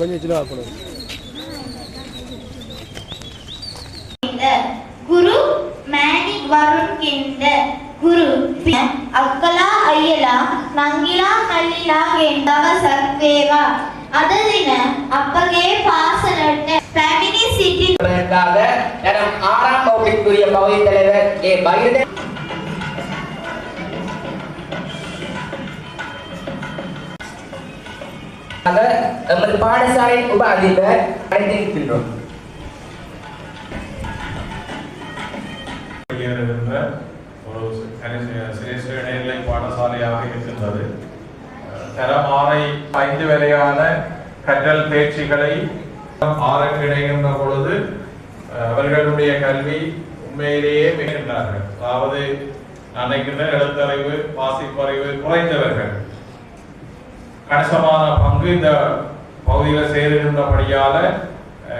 கொஞ்சம் கிலோ ஆக்கணும். குரு மேனி வருண்கின்ற குரு. அக்கலா ஐயலா நங்கிலா கல்லிலா என்றவ சர்வேவா. அததின அப்பகே பாசனட்ட ஃபெமினிசிட்டி ஆறாம் வகுப்பிற்குரிய பகுதி தலைவர் ஏ பகிர்ந்த எமது பாடசாலை உப அதிபர் அழைத்திருக்கின்றோம். ஒரு சிரேஷ்ட இடைநிலை பாடசாலையாக இருக்கின்றது தரமாறை ஐந்து வரையான கற்றல் தேர்ச்சிகளை ஆறுக்கு இணைகின்ற பொழுது அவர்களுடைய கல்வி உண்மையிலேயே மிகின்றார்கள் அதாவது நினைக்கின்ற எழுத்தறிவு வாசிப்பறிவு குறைந்தவர்கள். கணிசமான பங்கு இந்த பகுதியில் சேருகின்றபடியால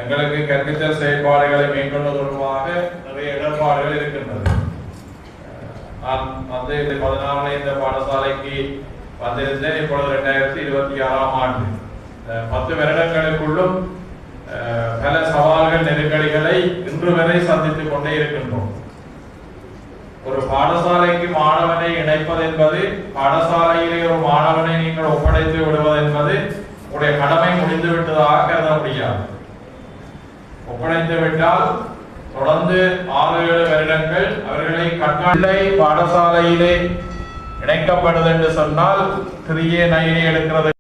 எங்களுக்கு கற்பித்தல் செயல்பாடுகளை மேற்கொள்வது தொடர்பாக நிறைய இடர்பாடுகள் இருக்கின்றது. நான் வந்து இந்த பதினாறுல இந்த பாடசாலைக்கு வந்திருந்தேன். இப்பொழுது ரெண்டாயிரத்தி இருபத்தி ஆறாம் ஆண்டு. பத்து வருடங்களுக்குள்ளும் அஹ், பல சவால்கள் நெருக்கடிகளை இன்று வரை சந்தித்துக் கொண்டே இருக்கின்றோம். ஒரு பாடசாலைக்கு மாணவனை இணைப்பது என்பது பாடசாலையிலே ஒரு மாணவனை நீங்கள் ஒப்படைத்து விடுவது என்பது உடைய கடமை முடிந்து விட்டதாக கருத முடியாது. ஒப்படைத்து விட்டால் தொடர்ந்து ஆறு ஏழு வருடங்கள் அவர்களை கட்டளை பாடசாலையிலே இணைக்கப்படுது என்று சொன்னால் திரியே நயினை எடுக்கிறது